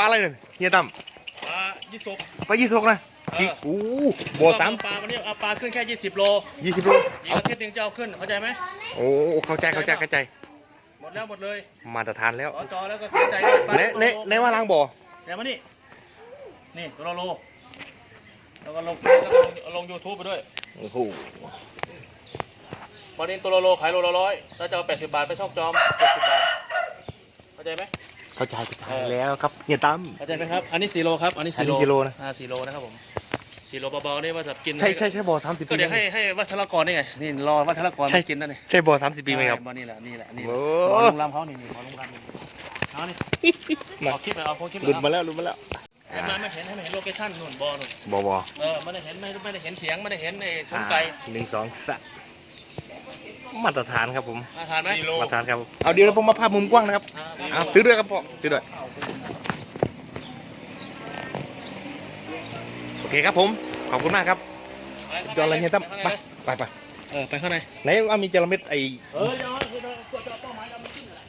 ปลาอะไรเนี่ยเฮียตั้มปลายี่สก ปลายี่สกนะเออกี่โอ้บ่อสามปลาวันนี้เอาปลาขึ้นแค่ยี่สิบโลยี่สิบโลอีกอาทิตย์หนึงจะเอาขึ้นเข้าใจไหมโอ้เข้าใจเข้าใจเข้าใจ หมดแล้วหมดเลยมาตรฐานแล้วขอจอแล้วก็เสียใจด้วยปลาในในในว่าล้างบ่อเดี๋ยวมานี่นี่ตัวละโลแล้วก็ลงเฟซแล้วก็ลงลงยูทูบไปด้วยโอ้โหวันนี้ตัวละโลขายโลละร้อยถ้าจะเอาแปดสิบบาทไปช่องจอมเจ็ดสิบบาทเข้าใจไหม เข้าใจเข้าใจแล้วครับเฮียตั้ม เข้าใจไหมครับ อันนี้สี่โลครับ อันนี้อันสี่นี้โลกี่โลนะ อ่าสี่โลนะครับผมสี่โลเบาๆนี่ว่าจะกินใช่ใช่ใช่บ่อสามสิบก็ปีเดี๋ยวไหมให้ให้วัชรกรนี่ไง นี่รอวัชรกรใช่มากินนั่นนี่ใช่บ่อสามสิบปีไหมครับใช่นี่แหละ นี่แหละ นี่แหโอ้ละขอลุงรำเขานี่นี่ขอลุงรำนี่เอานี่มาเอาคลิปไปเอาโพสต์คลิปหลุดมาแล้วหลุดมาแล้วเห็นไหมไม่เห็นให้ไม่เห็นโลเคชั่นนู่นบอนู่นบ่อบ่อเออไม่ได้เห็นไม่ไม่ได้เห็นเสียงไม่ได้เห็นไอ้ซุ้มอ่าไก่หนึ่งสองสาม มาตรฐานครับผม มาทานไหมมาทานครับ เอาเดี๋ยวผมมาภาพมุมกว้างนะครับอ่าเอาซื้อด้วยครับพ่อซื้อด้วย โอเคครับผม ขอบคุณมากครับไปข้างในจออะไรเฮียตั้มไปไปข้างในไปไปเออไปข้างในไหนว่ามีจระเม็ดไอเออเดี๋ยวเดี๋ยวเดี๋ยวเดี๋ยวเป้าหมายเราไม่ขึ้นเลย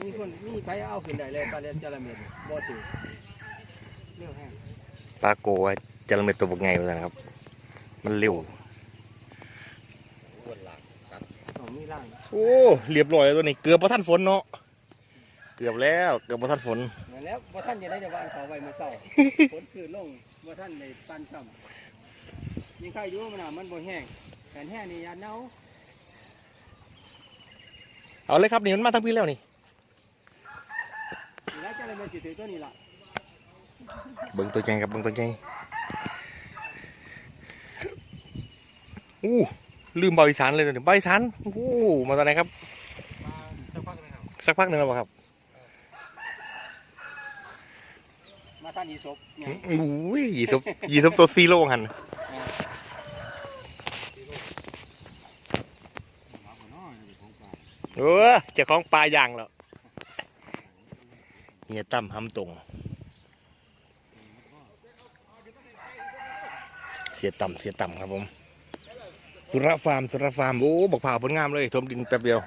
มีคนมีไปเอาขึ้นได้เลยปลาเลียนจระเม็ดบ่ถือเร็วแห้งปลาโกะ จระเม็ดตัวบกไงวะนะครับ มันเร็วอ๋อมีร่างโอ้เรียบร้อยแล้วตัวนี้เกือบพอท่านฝนเนาะเกือบแล้วเกือบพอท่านฝนนั่นแล้วบ่ท่านจะได้จะวางเขาไว้เมื่อเช้าฝนคือลงบ่ท่านในปันซ้ำยิ่งใครอยู่มันน่ะมันบ่แห้งแต่แห้งนี่ยาเน่าเอาเลยครับนี่มันมาทั้งพี่แล้วนี่แล้วจระเม็ดสิถือตัวนี้ล่ะ เบิ่งตัวใหญ่ครับเบิ่งตัวใหญ่อู้ลืมเบาอีสานเลยตัวนี้เบาอีสานอู้มาตอนไหนครับสักพักหนึ่งแล้วเปล่าครับมาท่านอีศพเนี่ยอู้ยยี่ทบยี่ทบตัวซีโร่หันเออเจ้าของปลาย่างแล้วเฮียตั้มหำตรง เสียต่ำเสียต่ำครับผม สุรฟาร์มสุรฟาร์มโอ้บอกผ่าผลงามเลยทมดินแป๊บเดียว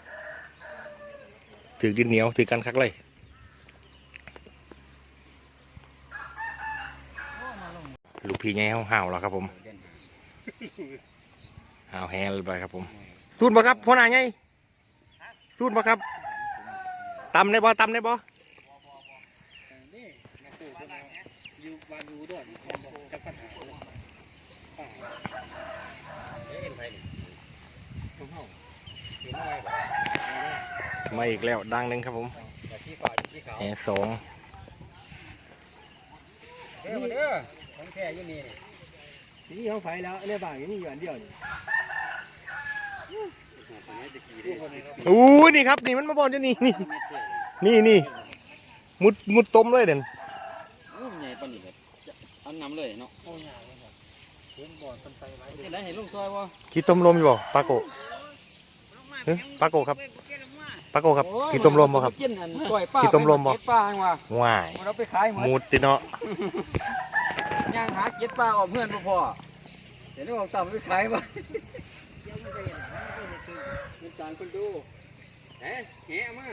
ถือดินเหนียวถือกันคักเลยลูกพี่แง่ห่าวแล้วครับผมห่าวแฮลไปครับผมสูดบ่ครับพ่อหน้าไงสูดบ่ครับตำได้บ่ตำได้บ่นี่นะปู่เนว่าอยู่บ้านอยู่ด้วย มาอีกแล้วดังหนึ่งครับผมแต่ที่ฟ้าอยู่ที่ขาวแหสองเด้อมาเด้อของแท้อยู่นี่นี่นี่ของไผแล้วในบ้านอยู่นี่อยู่อันเดียวนี่อู้นี่ครับนี่มันมาบอลอยู่นี่นี่นี่นี่มุดมุดต้มเลยเด่นอ้ใหญ่ปานนี้เลยอันนำเลยเนาะ โอ้ใหญ่เห็นบ่อนคนไปไว้เห็นได้เห็นลูกซอยบ่ขี้ต้มลมอยู่บ่ปลาโกะเฮ้ยปลาโกะครับปลาโกะครับขี้ต้มลมบ่ครับ กินอันกล้วยป้าขี้ต้มลมบ่ เก็ดป้าจังว่าว้ายเราไปขายหมดมุดติเนาะย่างหาเก็ดป้าออกเพื่อนบ่พอเดี๋ยวนี้บอกต่ำไปขายบ่เป็นสารคนดูเฮ้แหะมา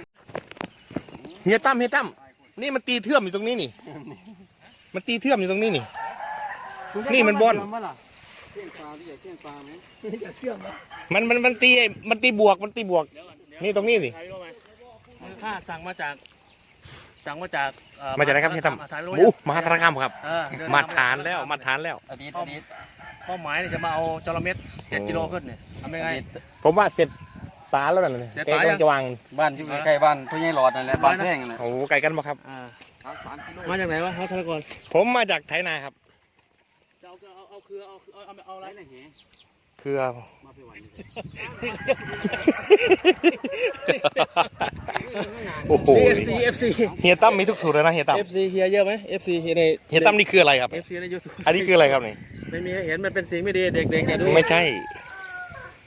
เฮียตั้มเฮียตั้มนี่มันตีเทื่อมอยู่ตรงนี้นี่ มันตีเทื่อมอยู่ตรงนี้นี่ นี่มันบ่อนเชื่อมปะล่ะเชื่อมปลาพี่อยากเชื่อมปลาไหมอยากเชื่อมไหมมันมันมันตีไอ้มันตีบวกมันตีบวกเดี๋ยวก่อนเดี๋ยวนี่ตรงนี้สิใครรู้ไหมคือค่าสั่งมาจาก สั่งมาจากเอ่อมาจากไหนครับเฮียตั้มถ่ายรูปโอ้มหาสารคามครับเออเดินมาทงฐานแล้วมาฐานแล้วอดีตอดีตเป้าหมายเนี่ยจะมาเอาจระเม็ดเจ็ดกิโลขึ้นเนี่ยทำยังไงผมว่าเสร็จตาแล้วนั่นน่ะเสร็จแกตายังกำลังจะวางบ้านอยู่ใกล้ๆบ้านพ่อใหญ่หลอดนั่นแหละบ้านแท่งนั่นแหละโอ้ไกลกันบ่ครับอ่าสามกิโลมาจากไหนวะพัทรกรผมมาจากไถนาครับจะ เอาเอาเอาคือเอาเอาเอาเอาอะไรไรนะเหี้ยคือ มาไปวันนี้โอ้โหเอฟซีเอฟซีเฮียตั้มมีทุกสูตรเลยนะเฮียตั้มเอฟซีเฮียเยอะไหมเอฟซีใน เฮียตั้มนี่คืออะไรครับเอฟซีในยูทูบอันนี้คืออะไรครับนี่ ไม่มีให้เห็นมันเป็นสิ่งไม่ดีเด็กๆอย่าดูไม่ใช่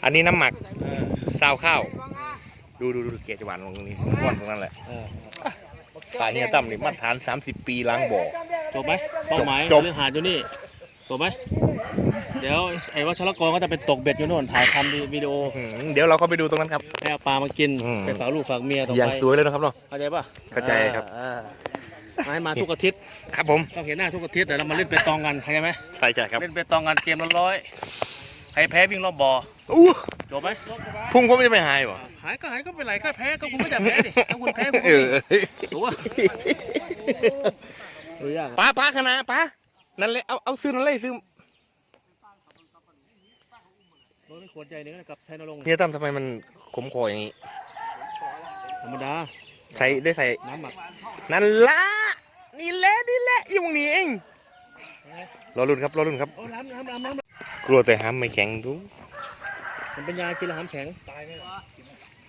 อันนี้น้ำหมักเออซาวข้าว ดูดูดูเกียรติหวานตรงนี้ว่อนตรงนั้นแหละเออขายเฮียตั้มนี่มาตรฐาน 30 ปีล้างบ่อจบไหมเป้าหมายจบเรื่องหาดอยู่นี่ จบไหมเดี๋ยวไอ้วัชรกรก็จะเป็นตกเบ็ดอยู่โน่นถ่ายทำวิดีโออืมเดี๋ยวเราก็ไปดูตรงนั้นครับ ให้เอาปลามากินอืม ไปฝากลูกฝากเมียต่ออย่างไปสวยเลยนะครับเนาะ เข้าใจป่ะเข้าใจครับ อ่าอ่าให้มาทุกอาทิตย์ครับผมต้องเห็นหน้าทุกอาทิตย์เดี๋ยวเรามาเล่นเปตองกันเข้าใจไหมใช่ใช่ครับเล่นเปตองกันเกมละร้อยใครแพ้วิ่งรอบบ่ออู้จบไหมพุ่งก็ไม่จะไม่หายบ่หายก็หายก็เป็นไรก็แพ้ก็คุณไม่ได้แพ้ดิถ้าคุณแพ้คุณเอก็อวิ่งถูกป่ะ ดูยากอะป้าป้าคณะป้า นั่นเลยเอาเอาซื้อนั่นเลยซื้อโดนขวดใหญ่หนึงกับไทยนรงค์เฮียตั้มทำไมมันขมคออย่างนี้ ธรรมดา ใส่ได้ใส่ น้ำหมักนั่นละนี่แหละนี่แหละอยู่ตรงนี้เองรอรุ่นครับรอรุ่นครับ โอ้น้ำน้ำน้ำน้ำกลัวแต่ห้ามไม่แข็งดูมันเป็นยากินแล้วหามแข็ง ตายไหม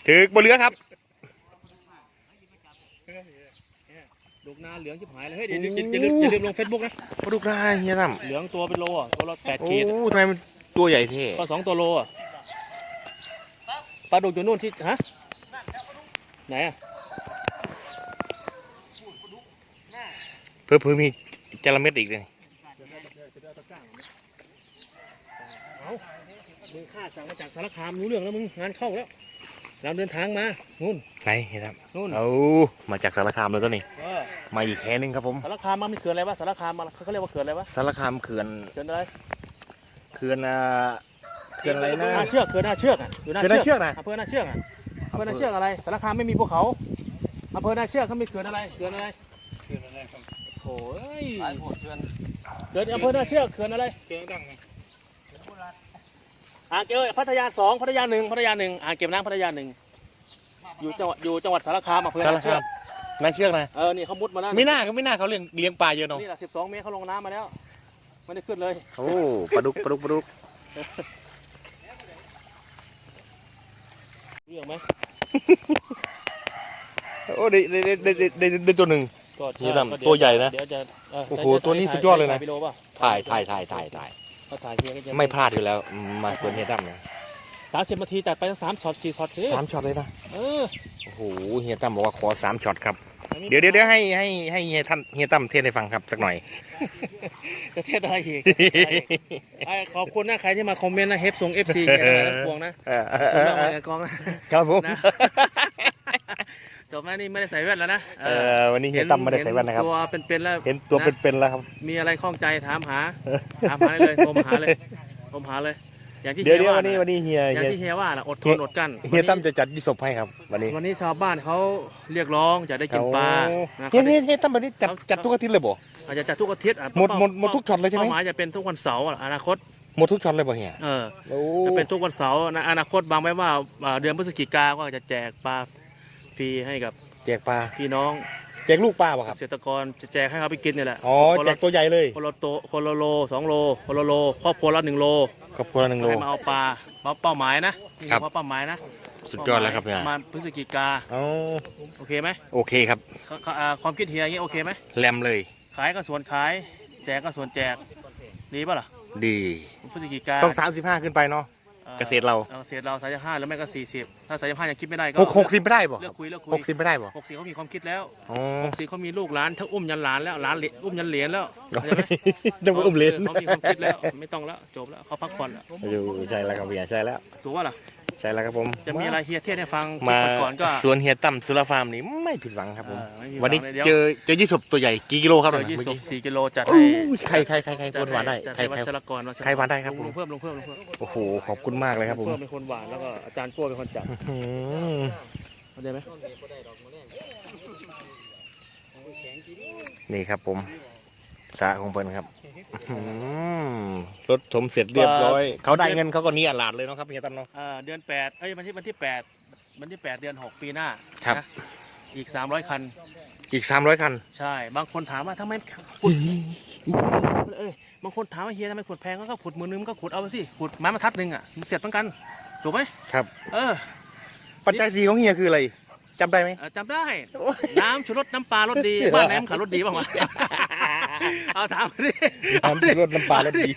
ถึกบ่เหลือครับ ลูกนาเหลืองชิบหายเลยเฮ้ยเดี๋ยวเดี๋ยวอย่าลืมอย่าลืมลงเฟซบุ๊กนะปลาดุกได้เฮียตั้มเหลืองตัวเป็นโลอะตัวละแปดโอ้ขีดทำไมมันตัวใหญ่เท่ก็สองตัวโลอะปลาดุกอยู่นู่นที่ฮะไหนอะเพิ่มเพิ่มมีจระเม็ดอีกเลยเอามึงค่าสั่งมาจากสารคามรู้เรื่องแล้วมึงงานเข้าแล้ว เราเดินทางมานู่นไหนเฮียตั้มนู่นเอามาจากสารคามเลยตัวนี้เออมาอีกแค่นึงครับผมสารคามมันมีเขื่อนอะไรวะสารคามมันเขาเรียกว่าเขื่อนอะไรวะสารคามเขื่อนเขื่อนอะไรเขื่อนอ่าเขื่อนอะไรนะหน้าเชือกเขื่อนหน้าเชือกอะอยู่หน้าเขื่อนหน้าเชืเชืออกกนะอำเภอหน้าเชือกอะอำเภอหน้าเชือกอะไรสารคามไม่มีภูเขาอำเภอหน้าเชือกเขามีเขื่อนอะไรเขื่อนอะไรเกินอะไรครับโอ้ยหลายหมดเกินเขื่อนอำเภอหน้าเชือกเขื่อนอะไรเกินดังไง อ่างเก็บพัทยาสองพัทยาหนึ่งพัทยาหนึ่งอ่างเก็บน้ำพัทยาหนึ่งอยู่จังหวัดอยู่จังหวัดสารคามอำเภอหสารน้าเชืคาอมกน่าเชือกนะเออนี่เขามุดมาแล้วไม่น่าก็ไม่น่าเขาเลี้ยงเลี้ยงปลาเยอะเนาะนี่แหละสิบสองเมตรเขาลงน้ำมาแล้วไม่ได้ขึ้นเลย โอ้ปลาดุกปลาดุกปลาดุกเรื่องไหมโอ้ได้ได้ได้ได้ได้ได้ได้ตัวหนึ่ง ก็นี่ดำก็เดี๋ยตัวใหญ่นะเดี๋ยวจะเโอ้โหจะตัวนี้ถ่าสุดยอดเลยนะถ่าวิดีโอป่ะถ่ายถ่ายถ่ายถ่ายถ่าย เขาถ่ายเพียงก็จะไม่พลาดอยู่แล้วมาสวนเฮียตั้มเนี่ยสามสิบนาทีจัดไปทั้งสามช็อตสี่ช็อตเฮ้ยสามช็อตเลยนะเออโอ้โหเฮียตั้มบอกว่าขอสามช็อตครับมันมีเดี๋ยวเดี๋ยวเดี๋ยวให้ให้ให้เฮียท่านเฮียตั้มเทศให้ฟังครับสักหน่อยประเทศอะไรอีกไอ้ขอบคุณนะใครที่มาคอมเมนต์นะเฮฟซงเอฟซีแกนะพวงนะเออขอบคุณมากเลยกองนะครับผมนะ จบแล้วนี่ไม่ได้ใส่แว่นแล้วนะเออวันนี้เฮียตั้มไม่ได้ใส่แว่นนะครับเห็ตัวเป็นๆแล้วเห็นตัวเป็นๆแล้วครับ มีอะไรข้องใจถามหาถามหาได้เลยโทรมาหาเลยโทรมาหาเลย อย่างที่เดี๋ยวฮีเดี๋ยวว่าวันนี้วันนี้เฮียอย่างเฮียที่เฮียว่าน่ะอดทนอดกลั้นเฮียตั้มจะจัดยิศพให้ครับวันนี้ วันนี้ชาวบ้านเขาเรียกร้องจะได้กินปลานะเฮียเฮียเฮียตั้มวันนี้จัดจัดทุกอาทิตย์เลยบ่อาจจะจัดทุกอาทิตย์อะหมดเป้าหมดหมดทุกช็อตเลยใช่ไหมเป้าหมายจะเป็นทุกวันเสาร์อะอนาคตหมดทุกช็อตเลยบ่เฮียเออโอ้จะเป็นทุกวันเสาร์นะอนาคตวางไว้ว่าอ่าเดือนพฤศจิกาก็จะแจกปลา ฟรีให้กับแจกปลาพี่น้องแจกลูกปลาป่ะครับเกษตรกรจะแจกให้เขาไปกินนี่แหละอ๋อคนแจละกตัวใหญ่เลยคนละโตคนละโลสองโลคนละโลครอบครัวละหนึ่งโลครอบครัวละหนึ่งโลให้มาเอาปลาเป้าเป้าหมายนะนี่ครับเฉพาะเป้าหมายนะสุดยอดแล้วครับเนี่ยประมาณพฤศจิกาอ๋อโอเคไหมโอเคครับ เขาเขาอ่าความคิดเฮียอย่างนี้โอเคไหมแรมเลยขายก็ส่วนขาย แจกก็ส่วนแจกดีป่ะล่ะดี พฤศจิกาต้องสามสิบห้าขึ้นไปเนาะอ่อ เกษตรเราเกษตรเราสายห้าแล้วไม่ก็สี่สิบถ้าสายห้ายังคิดไม่ได้ก็หกหกสิบไม่ได้บ่เลือกคุยเลือกคุหยกสิบไม่ได้บ่หกสี่เขามีความคิดแล้วอ๋อหกสี่เขามีลูกหลานทั้งอุ้มยันหลานแล้วหลานเหรียญอุ้มยันเหรียญแล้วเข้าใจไหมต้องมาอุ้มเลนเขามีความคิดแล้วไม่ต้องแล้วจบแล้วเขาพักผ่อนแล้วอยู่ใช่แล้วครับเฮียใช่แล้วถูกว่าล่ะใช่แล้วครับผมจะมีอะไรเฮียเทศให้ฟังมาคลิปก่อนๆก็สวนเฮียตั้มสุรฟาร์มนี่ไม่ผิดหวังครับผมเออไม่มีวันนี้หวังเลยเดี๋ยวเจอเจอยี่สบตัวใหญ่กี่กิโลครับเจอเนี่ยยี่เมื่อสิบกี้สี่กิโลจัดโอ้ให้ยใครใครใครใครคนหวานได้จัดใครให้ใครวัชรกรวัชใครหวานได้ครับผมลงเพิ่มลงเพิ่มลงเพิ่มโอ้โหขอบคุณมากเลยครับผมเพิ่มเป็นคนหวานแล้วก็อาจารย์ป้วเป็นคนจัดอืมเข้าใจไหมนี่ครับผมสระของเพิ่นครับอืมรถถมเสร็จเรียบร้อย เขาได้เงินเขาก็นี่อลาดเลยเนาะครับเฮียตั้มเนาะ อ่าเดือนแปดเอ้ยวันที่วันที่แปดวันที่แปดเดือนหกปีหน้าครับ นะอีกสามร้อยคัน อีกสามร้อยคัน ใช่ บางคนถามว่าทำไมขุดเอ้ย บางคนถามว่าเฮียทำไมขุดแพงก็ขุดมือนึงมันก็ขุดเอาไปสิขุดไม้บรรทัดหนึ่งอะมันเสร็จเหมือนกันถูกไหมครับ เออ ปัจจัยสีของเฮียคืออะไรจำได้ไหมเออจำได้ น้ำชูรสน้ำปลารสดีบ้านไหนมันขายรสดีบ้างวะ เอาถามมาดิน้ำรสน้ำปลารสดี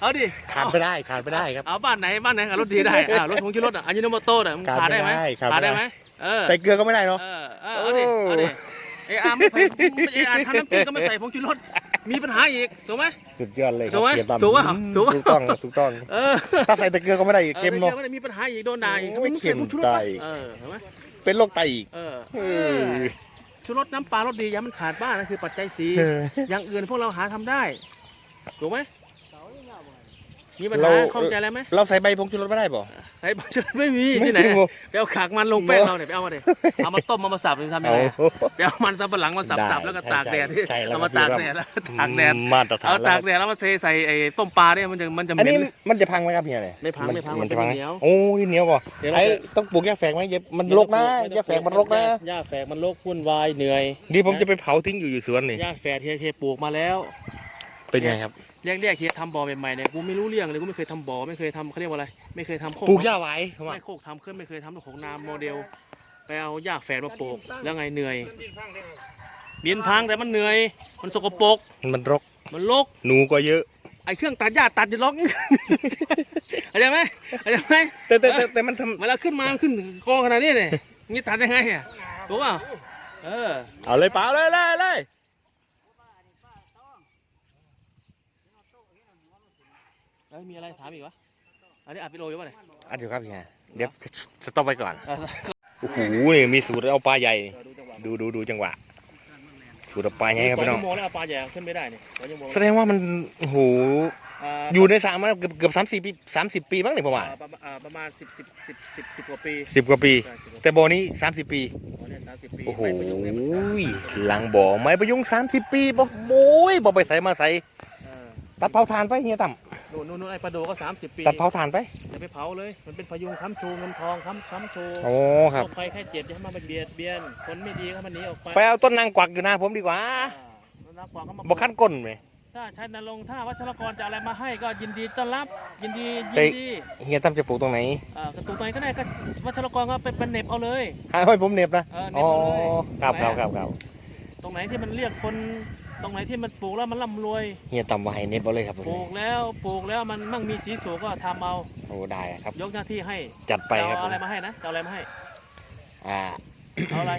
เอาดิขาดไม่ได้ขาดไม่ได้ครับ เอาบ้านไหนบ้านไหนขายรสดีได้อ่ารถผงชูรสอะอันยิโนโมโต้อะมันขาขาดดไม่ได้ไหมได้ขาดขาดไม่ได้ ได้ไหมเออใส่เกลือก็ไม่ได้เนาะ เออเออเอาดิเอาดิไออาร์ไม่ใส่ไออาร์ทำน้ำจิ้มก็ไม่ใส่ผงชูรส มีปัญหาอีกถูกไหม สุดยอดเลยครัถูบกไหมเฮียตั้มถูกปะอืมถูกปะถูกต้องถูกต้อง เออถ้าใส่ตะเกียบก็ไม่ได้อีกเค็มเนาะ ออดี๋ยวดี๋ยวมีปัญหาอีกโดนด่าอีกโอ้ยทำไเค็มใส่ผงชูรสตาวะยเออเห็นไหมเป็นโรคไตอีกเออเออชูรสน้ำปลารสดีอย่ามันขาดบ้างนั่นคือปัจจัยสี่เออ อย่างอื่นพวกเราหาทำได้ถูกไหม มีปัญเราหาข้องใจอะไรไหมเราใส่ใบผงชูรสไม่ได้ป่ะไอ้ปัจจุบันไม่มีที่ไหนไปเอาขากมันลงแป้งเราเนี่ยไปเอามาเลยเอามาต้มเอามาสับหรือทำยังไงอะไปเอามันสับปะหลังมาสับได้สับแล้วก็ตากแดดใช่ใช่แล้วเอามาครัตาบกแดดแล้วตากแดดมาตรฐาเอานแล้ตาวกแดดแล้วมาเทใส่ไอ้ต้มปลาเนี่ยมันจะมันจะเหอันม็นี้นมันจะพังไหมครับเฮียเนี่ยไม่พังไม่พังมันจะพังมันไหมเป็นเหนียว โอ้ยเหนียวป่ะเดี๋ยวเราไอ้จะ ต้องปลูกหญ้าแฝกไหมอย่ามันรกนะหญ้าแฝกมันรกนะหญ้าแฝกมันรกวุ่นวายเหนื่อยดีผมจะไปเผาทิ้งอยู่อยู่สวนนี่หญ้าแฝกเฮียเคปลูกมาแล้ว เป็นไงครับ เรียกเรียกเฮียทำบ่อใหม่ๆเนี่ยกูไม่รู้เรื่องเลยกูไม่เคยทำบ่อไม่เคยทำเขาเรียกว่าอะไร ไม่เคยทำโคกปลูกหญ้าไว้เขาว่าไม่โคกทำขึ้นไม่เคยทำของนามโมเดล ไปเอาหญ้าแฝดมาปลูกแล้วไงเหนื่อยดินพังแต่มันเหนื่อย มันสกปรกมันรกมันรกหนูก็เยอะไอ้เครื่องตัดหญ้าตัดจะล็อกเข้าใจไหมเข้าใจไหมแต่แต่แต่แต่มันทำเวลาขึ้นมาขึ้นกองขนาดนี้เนี่ยนี่ตัดยังไงอะถูกเปล่าเออเอาเลยเปล่าเลยเลยเลย แล้วมีอะไรถามอีกวะ อันนี้อัดวิดีโออยู่ป่ะเนี่ยอันเดียวครับเฮียเดี๋ยวสต็อปไว้ก่อนเออโอ้โหนี่มีสูตรเอาปลาใหญ่ดูจังหวะดูดูดูจังหวะ สูตรเอาปลาใหญ่ครับสองพี่น้องชั่วโมงแล้วเอาปลาใหญ่ขึ้นไม่ได้เนี่ยสองชั่วโมงแสดงว่ามันโอ้โหอ่าอยู่ในสระมาเกือบเกือบสามสี่ปีสามสิบปีบ้างเนี่ยประมาณอ่าประมาณอ่าประมาณสิบสิบสิบสิบสิบกว่าปีสิบกว่าปีใช่10กว่าแต่บ่อนี้สามสิบปีอ๋อเนี่ยสามสิบปีโอ้โหไม่ประยุกต์เนี่ยมันสามสิบปีหลังบ่อไม้ประยุงสามสิบปีบ่โอ้ยบ่ไปใส่มาใส่เออตัดเผาถ่านไปเฮียตั้ม นู่นนู่นนู่นไอ้ปลาโดก็สามสิบปีตัดเผาถ่านไป อย่าไปเผาเลย มันเป็นพยุงค้ำชูเงินทองค้ำค้ำชูโอ้ครับโรคภัยไข้เจ็บอย่าให้มันมาเบียดเบียน คนไม่ดีก็มันหนีออกไปไปเอาต้นนางกวักอยู่หน้าผมดีกว่าอ่าแล้วนักกว่าก็มาบ่ขั้นก้นไหมถ้าชัยนรงค์ถ้าวัชรกรจะอะไรมาให้ก็ยินดีต้อนรับ ยินดีแต่ยินดีเฮียตั้มจะปลูกตรงไหนอ่ากระตุกตรงไหนก็ได้ก็วัชรกรก็เป็นเป็นเหน็บเอาเลยให้ผมเหน็บนะเออเหน็อ๋บอเอาเลยครับครับครับครับตรงไหนที่มันเรียกคน ตรงไหนที่มันปลูกแล้วมันร่ำรวย เฮียตั้มว่าให้เหน็บเอาเลยครับผมปลูกแล้วปลูกแล้วมันมั่งมีสีสูงก็ทำเอาโอ้ได้ครับ ยกหน้าที่ให้จัดไปครับจะผเอามอะไรมาให้นะจะเอาอะไรมาให้อ่าเอาอะไร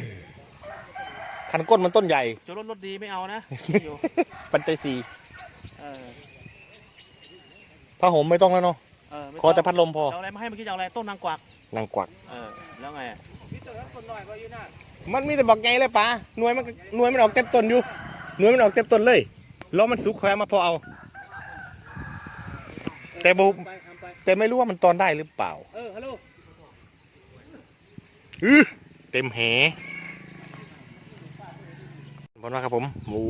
คันก้นมันต้นใหญ่ จะรถรถดีไม่เอานะอยู่ปัจจัยสี่เออผ้าห่มไม่ต้องแล้วเนาะเออไม่ขอแต่พัดลมพอจะเอาอะไรมาให้เมื่อกี้จะเอาอะไรต้นนางกวักนางกวัก เออแล้วไงอะมันมีแต่บอกไงเลยป้าหน่วยมันหน่วยมันออกเต็มต้นอยู่ หน่วยมันออกเต็มต้นเลยล้อมันสุกแควมาพอเอา แต่บุไปทำไปแต่ไม่รู้ว่ามันตอนได้หรือเปล่าเออฮัลโหลอื้อเต็มแหบอลว่าครับผมโอ้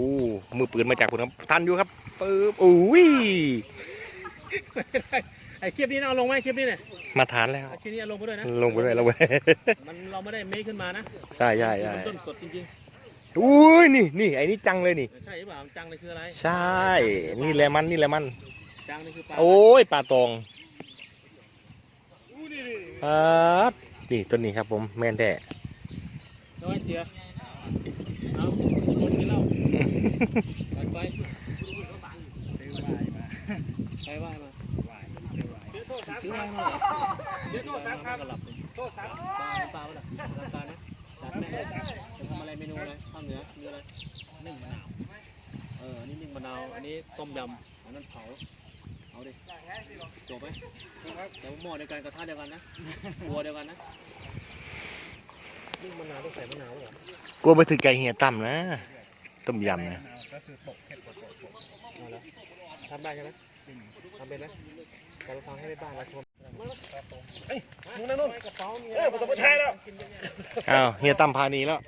มือปืนมาจากคุณครับทันอยู่ครับปึ๊บอุ้ยไอ้คลิปนี้นะเอาลงไหมคลิปนี้เนี่ยมาทานแล้วเอาคลิปนี้เอาลงไปด้วยนะลงไปด้วยลงไปมันเราไม่ได้เมคขึ้นมานะใช่ใช่ใช่มันต้นสดจริง อุ้ยนี่นี่ไอ้นี่จังเลยนี่ๆใช่หรือเปล่าจังเลยคืออะไรใช่ นี่แหละมันนี่แหละมัน จังเลยคือปลาโอ้ยปลาตองครับนี่ต้นนี้ครับผมแม่นแท้น้อยเสียเอาคนกินเหล้าไปไปไปไหว้มาซื้อไหว้มาเดี๋ยวโทษครับครับโทษครับปลาปลาปะล่ะราคานะจัดแม่จะทำ อะไรเมนูอะไรข้าวเหนือมีอะไรนึ่งมะนาวเอออันนี้นึ่งมะนาวอันนี้ต้มยำอันนั้นเผาเอาดิจบไหมแต่ว่าหม้อเดียวกันกระทะเดียวกันนะบัวเดียวกันนะนึ่งมะนาวต้องใส่มะนาวเหรอกลัวไปถึงไก่เหียต่ำนะต้มยำนะก็คือตกเผ็ดกว่าตกเอาละทำได้ใช่ไหมทำเป็นไหมแต่เราทำให้ได้บ้านเราชม นู่นนั่นนู่นกระเป๋ามีเออผมต้องไปถ่ายแล้วอ้าวเฮียตั้มพาหนีแล้ว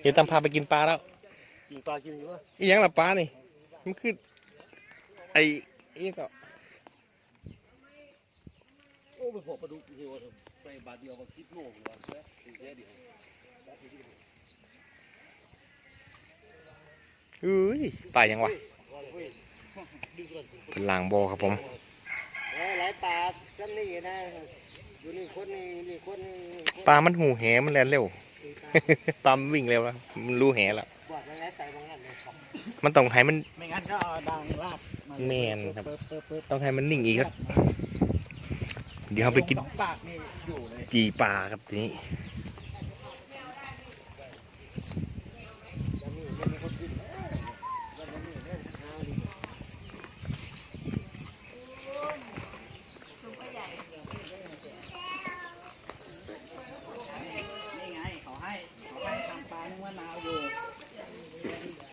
เฮียตั้มพาไปกินปลาแล้วกินปลากินอยู่วะอีหยังล่ะปลานี่มันคือไอ้ไอ้ก็โอ้ไปพอปลาดุกอยู่วะใส่บาทเดียวกับสิบโลเลยวะถือแค่เดียวอุ้ยปลายังวะเป็นลางโบครับผม หลายปลาจำนี่นะอยู่นี่คนนี่นี่คนนี่ปลามันหูแหมันแล่นเร็ว ปลามันวิ่งเร็วแล้วมันรู้แหแล้วบอดแล้วใส่บางอย่างเลยครับมันต้องให้มันไม่งั้นก็เอาดังลาบแม่นครับเปิดเปิดเปิดต้องให้มันนิ่งอีกครับ เดี๋ยวเราไปกินสองปากนี่อยู่เลย จีปลาครับทีนี้จะมีไม่มีคนกิน